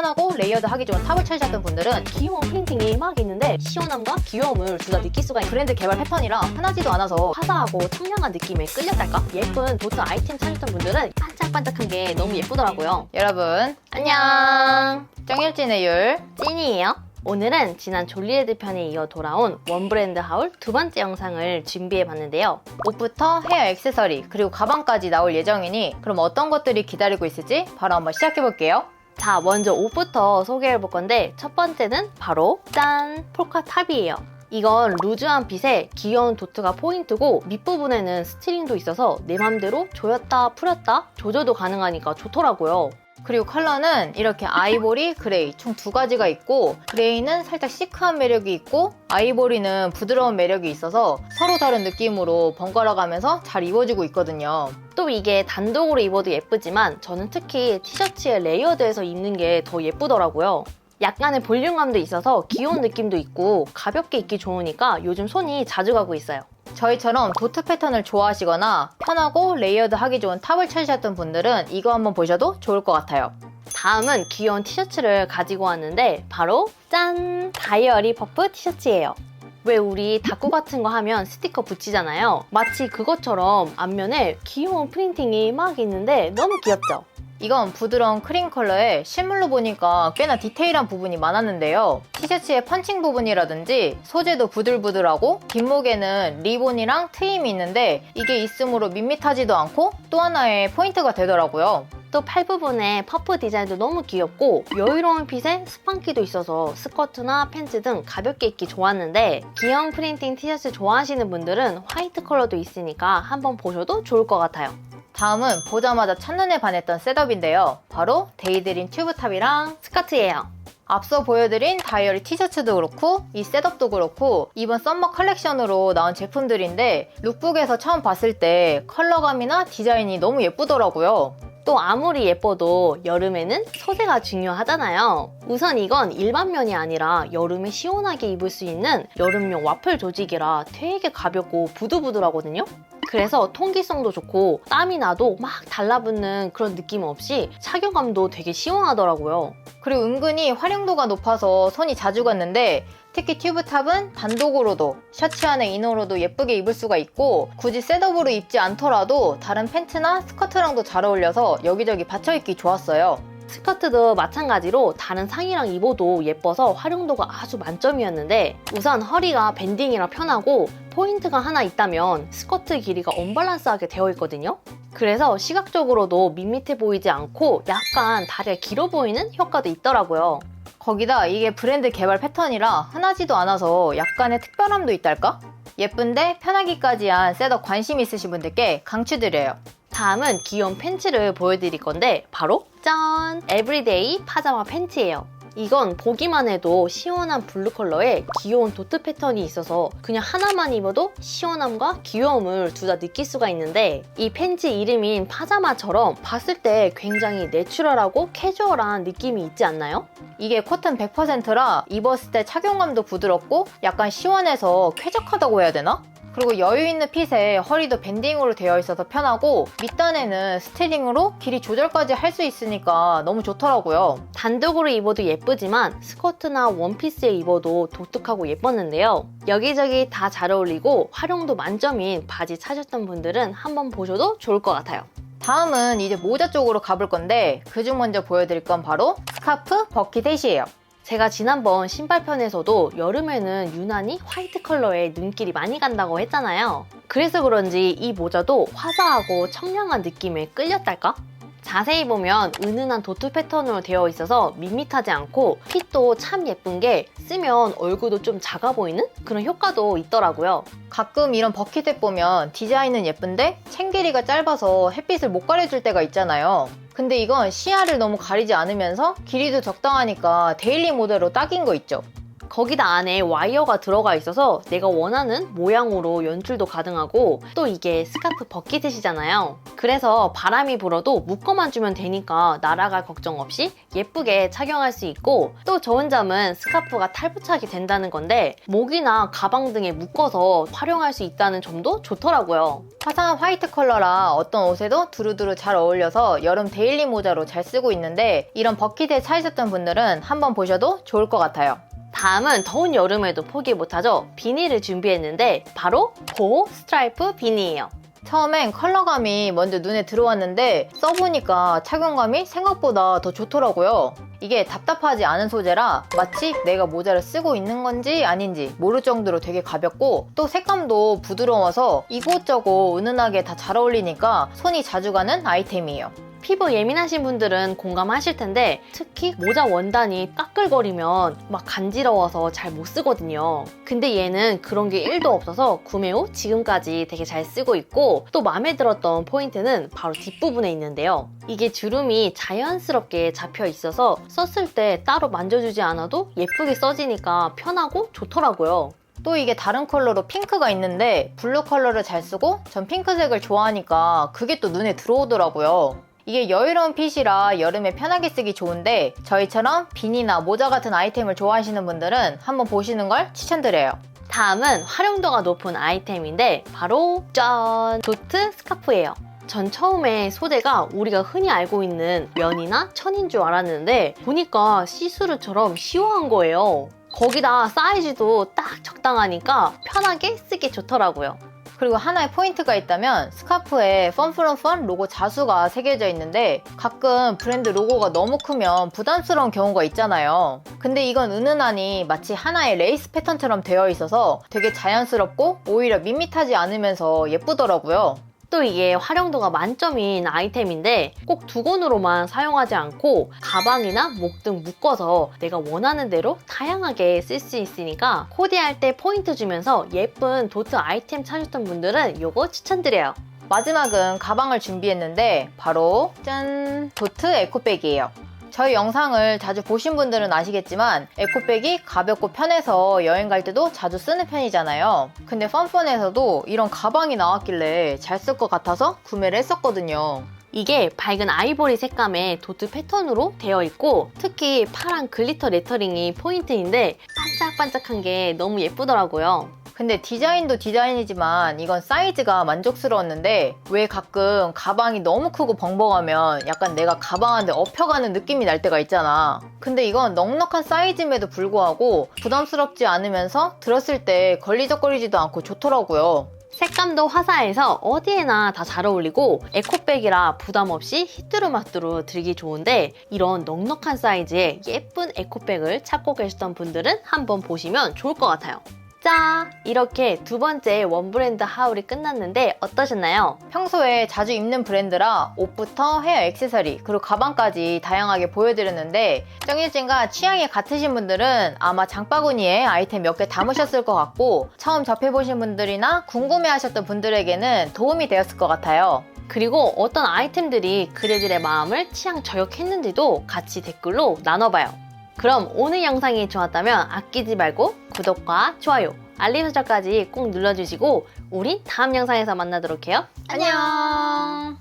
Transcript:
편하고 레이어드 하기 좋은 탑을 찾으셨던 분들은 귀여운 프린팅이 막 있는데 시원함과 귀여움을 둘 다 느낄 수가 있는 브랜드 개발 패턴이라 흔하지도 않아서 화사하고 청량한 느낌에 끌렸달까? 예쁜 도트 아이템 찾았던 분들은 반짝반짝한 게 너무 예쁘더라고요. 여러분 안녕! 정일진의 율 찐이에요. 오늘은 지난 졸리레드 편에 이어 돌아온 원브랜드 하울 두 번째 영상을 준비해봤는데요. 옷부터 헤어 액세서리 그리고 가방까지 나올 예정이니 그럼 어떤 것들이 기다리고 있을지 바로 한번 시작해볼게요 자, 먼저 옷부터 소개해 볼 건데 첫 번째는 바로 짠! 폴카 탑이에요. 이건 루즈한 핏에 귀여운 도트가 포인트고 밑부분에는 스트링도 있어서 내 맘대로 조였다 풀었다 조절도 가능하니까 좋더라고요. 그리고 컬러는 이렇게 아이보리, 그레이 총 두 가지가 있고 그레이는 살짝 시크한 매력이 있고 아이보리는 부드러운 매력이 있어서 서로 다른 느낌으로 번갈아 가면서 잘 입어지고 있거든요. 또 이게 단독으로 입어도 예쁘지만 저는 특히 티셔츠에 레이어드해서 입는 게 더 예쁘더라고요. 약간의 볼륨감도 있어서 귀여운 느낌도 있고 가볍게 입기 좋으니까 요즘 손이 자주 가고 있어요. 저희처럼 도트 패턴을 좋아하시거나 편하고 레이어드 하기 좋은 탑을 찾으셨던 분들은 이거 한번 보셔도 좋을 것 같아요. 다음은 귀여운 티셔츠를 가지고 왔는데 바로 짠! 다이어리 퍼프 티셔츠예요. 왜 우리 다꾸 같은 거 하면 스티커 붙이잖아요. 마치 그것처럼 앞면에 귀여운 프린팅이 막 있는데 너무 귀엽죠? 이건 부드러운 크림 컬러에 실물로 보니까 꽤나 디테일한 부분이 많았는데요. 티셔츠의 펀칭 부분이라든지 소재도 부들부들하고 뒷목에는 리본이랑 트임이 있는데 이게 있음으로 밋밋하지도 않고 또 하나의 포인트가 되더라고요. 또 팔 부분에 퍼프 디자인도 너무 귀엽고 여유로운 핏에 스판키도 있어서 스커트나 팬츠 등 가볍게 입기 좋았는데 귀여운 프린팅 티셔츠 좋아하시는 분들은 화이트 컬러도 있으니까 한번 보셔도 좋을 것 같아요. 다음은 보자마자 첫눈에 반했던 셋업인데요. 바로 데이드린 튜브탑이랑 스커트예요. 앞서 보여드린 다이어리 티셔츠도 그렇고 이 셋업도 그렇고 이번 썸머 컬렉션으로 나온 제품들인데 룩북에서 처음 봤을 때 컬러감이나 디자인이 너무 예쁘더라고요. 또 아무리 예뻐도 여름에는 소재가 중요하잖아요. 우선 이건 일반 면이 아니라 여름에 시원하게 입을 수 있는 여름용 와플 조직이라 되게 가볍고 부들부들하거든요. 그래서 통기성도 좋고 땀이 나도 막 달라붙는 그런 느낌 없이 착용감도 되게 시원하더라고요. 그리고 은근히 활용도가 높아서 손이 자주 갔는데 특히 튜브탑은 단독으로도 셔츠 안에 이너로도 예쁘게 입을 수가 있고 굳이 셋업으로 입지 않더라도 다른 팬츠나 스커트랑도 잘 어울려서 여기저기 받쳐입기 좋았어요. 스커트도 마찬가지로 다른 상의랑 입어도 예뻐서 활용도가 아주 만점이었는데 우선 허리가 밴딩이라 편하고 포인트가 하나 있다면 스커트 길이가 언밸런스하게 되어 있거든요. 그래서 시각적으로도 밋밋해 보이지 않고 약간 다리가 길어 보이는 효과도 있더라고요. 거기다 이게 브랜드 개발 패턴이라 흔하지도 않아서 약간의 특별함도 있달까? 예쁜데 편하기까지 한 셋업 관심 있으신 분들께 강추드려요. 다음은 귀여운 팬츠를 보여드릴 건데 바로 짠! 에브리데이 파자마 팬츠예요. 이건 보기만 해도 시원한 블루 컬러에 귀여운 도트 패턴이 있어서 그냥 하나만 입어도 시원함과 귀여움을 둘 다 느낄 수가 있는데 이 팬츠 이름인 파자마처럼 봤을 때 굉장히 내추럴하고 캐주얼한 느낌이 있지 않나요? 이게 코튼 100%라 입었을 때 착용감도 부드럽고 약간 시원해서 쾌적하다고 해야 되나? 그리고 여유 있는 핏에 허리도 밴딩으로 되어 있어서 편하고 밑단에는 스트링으로 길이 조절까지 할 수 있으니까 너무 좋더라고요. 단독으로 입어도 예 쁘지만 스커트나 원피스에 입어도 독특하고 예뻤는데요. 여기저기 다 잘 어울리고 활용도 만점인 바지 찾았던 분들은 한번 보셔도 좋을 것 같아요. 다음은 이제 모자 쪽으로 가볼 건데 그중 먼저 보여드릴 건 바로 스카프 버킷햇이에요. 제가 지난번 신발편에서도 여름에는 유난히 화이트 컬러에 눈길이 많이 간다고 했잖아요. 그래서 그런지 이 모자도 화사하고 청량한 느낌에 끌렸달까? 자세히 보면 은은한 도트 패턴으로 되어 있어서 밋밋하지 않고 핏도 참 예쁜 게 쓰면 얼굴도 좀 작아 보이는 그런 효과도 있더라고요. 가끔 이런 버킷햇 보면 디자인은 예쁜데 챙 길이가 짧아서 햇빛을 못 가려줄 때가 있잖아요. 근데 이건 시야를 너무 가리지 않으면서 길이도 적당하니까 데일리 모델로 딱인 거 있죠. 거기다 안에 와이어가 들어가 있어서 내가 원하는 모양으로 연출도 가능하고 또 이게 스카프 버킷셋이잖아요. 그래서 바람이 불어도 묶어만 주면 되니까 날아갈 걱정 없이 예쁘게 착용할 수 있고 또 좋은 점은 스카프가 탈부착이 된다는 건데 목이나 가방 등에 묶어서 활용할 수 있다는 점도 좋더라고요. 화사한 화이트 컬러라 어떤 옷에도 두루두루 잘 어울려서 여름 데일리 모자로 잘 쓰고 있는데 이런 버킷에 차이셨던 분들은 한번 보셔도 좋을 것 같아요. 다음은 더운 여름에도 포기 못하죠. 비니를 준비했는데 바로 고 스트라이프 비니예요. 처음엔 컬러감이 먼저 눈에 들어왔는데 써보니까 착용감이 생각보다 더 좋더라고요. 이게 답답하지 않은 소재라 마치 내가 모자를 쓰고 있는 건지 아닌지 모를 정도로 되게 가볍고 또 색감도 부드러워서 이곳저곳 은은하게 다 잘 어울리니까 손이 자주 가는 아이템이에요. 피부 예민하신 분들은 공감하실 텐데 특히 모자 원단이 까끌거리면 막 간지러워서 잘 못 쓰거든요. 근데 얘는 그런 게 1도 없어서 구매 후 지금까지 되게 잘 쓰고 있고 또 마음에 들었던 포인트는 바로 뒷부분에 있는데요. 이게 주름이 자연스럽게 잡혀 있어서 썼을 때 따로 만져주지 않아도 예쁘게 써지니까 편하고 좋더라고요. 또 이게 다른 컬러로 핑크가 있는데 블루 컬러를 잘 쓰고 전 핑크색을 좋아하니까 그게 또 눈에 들어오더라고요. 이게 여유로운 핏이라 여름에 편하게 쓰기 좋은데 저희처럼 비니나 모자 같은 아이템을 좋아하시는 분들은 한번 보시는 걸 추천드려요. 다음은 활용도가 높은 아이템인데 바로 짠! 도트 스카프예요. 전 처음에 소재가 우리가 흔히 알고 있는 면이나 천인 줄 알았는데 보니까 시스루처럼 시원한 거예요. 거기다 사이즈도 딱 적당하니까 편하게 쓰기 좋더라고요. 그리고 하나의 포인트가 있다면 스카프에 Fun 로고 자수가 새겨져 있는데 가끔 브랜드 로고가 너무 크면 부담스러운 경우가 있잖아요. 근데 이건 은은하니 마치 하나의 레이스 패턴처럼 되어 있어서 되게 자연스럽고 오히려 밋밋하지 않으면서 예쁘더라고요. 또 이게 활용도가 만점인 아이템인데 꼭 두건으로만 사용하지 않고 가방이나 목 등 묶어서 내가 원하는 대로 다양하게 쓸 수 있으니까 코디할 때 포인트 주면서 예쁜 도트 아이템 찾으셨던 분들은 이거 추천드려요. 마지막은 가방을 준비했는데 바로 짠 도트 에코백이에요. 저희 영상을 자주 보신 분들은 아시겠지만 에코백이 가볍고 편해서 여행 갈 때도 자주 쓰는 편이잖아요. 근데 펀펀에서도 이런 가방이 나왔길래 잘 쓸 것 같아서 구매를 했었거든요. 이게 밝은 아이보리 색감의 도트 패턴으로 되어 있고 특히 파란 글리터 레터링이 포인트인데 반짝반짝한 게 너무 예쁘더라고요. 근데 디자인도 디자인이지만 이건 사이즈가 만족스러웠는데 왜 가끔 가방이 너무 크고 벙벙하면 약간 내가 가방한테 업혀가는 느낌이 날 때가 있잖아. 근데 이건 넉넉한 사이즈임에도 불구하고 부담스럽지 않으면서 들었을 때 걸리적거리지도 않고 좋더라고요. 색감도 화사해서 어디에나 다 잘 어울리고 에코백이라 부담 없이 히뚜루마뚜루 들기 좋은데 이런 넉넉한 사이즈의 예쁜 에코백을 찾고 계셨던 분들은 한번 보시면 좋을 것 같아요. 자, 이렇게 두 번째 원브랜드 하울이 끝났는데 어떠셨나요? 평소에 자주 입는 브랜드라 옷부터 헤어 액세서리 그리고 가방까지 다양하게 보여드렸는데 정유진과 취향이 같으신 분들은 아마 장바구니에 아이템 몇 개 담으셨을 것 같고 처음 접해보신 분들이나 궁금해하셨던 분들에게는 도움이 되었을 것 같아요. 그리고 어떤 아이템들이 그대들의 마음을 취향 저격했는지도 같이 댓글로 나눠봐요. 그럼 오늘 영상이 좋았다면 아끼지 말고 구독과 좋아요, 알림 설정까지 꼭 눌러주시고 우리 다음 영상에서 만나도록 해요. 안녕!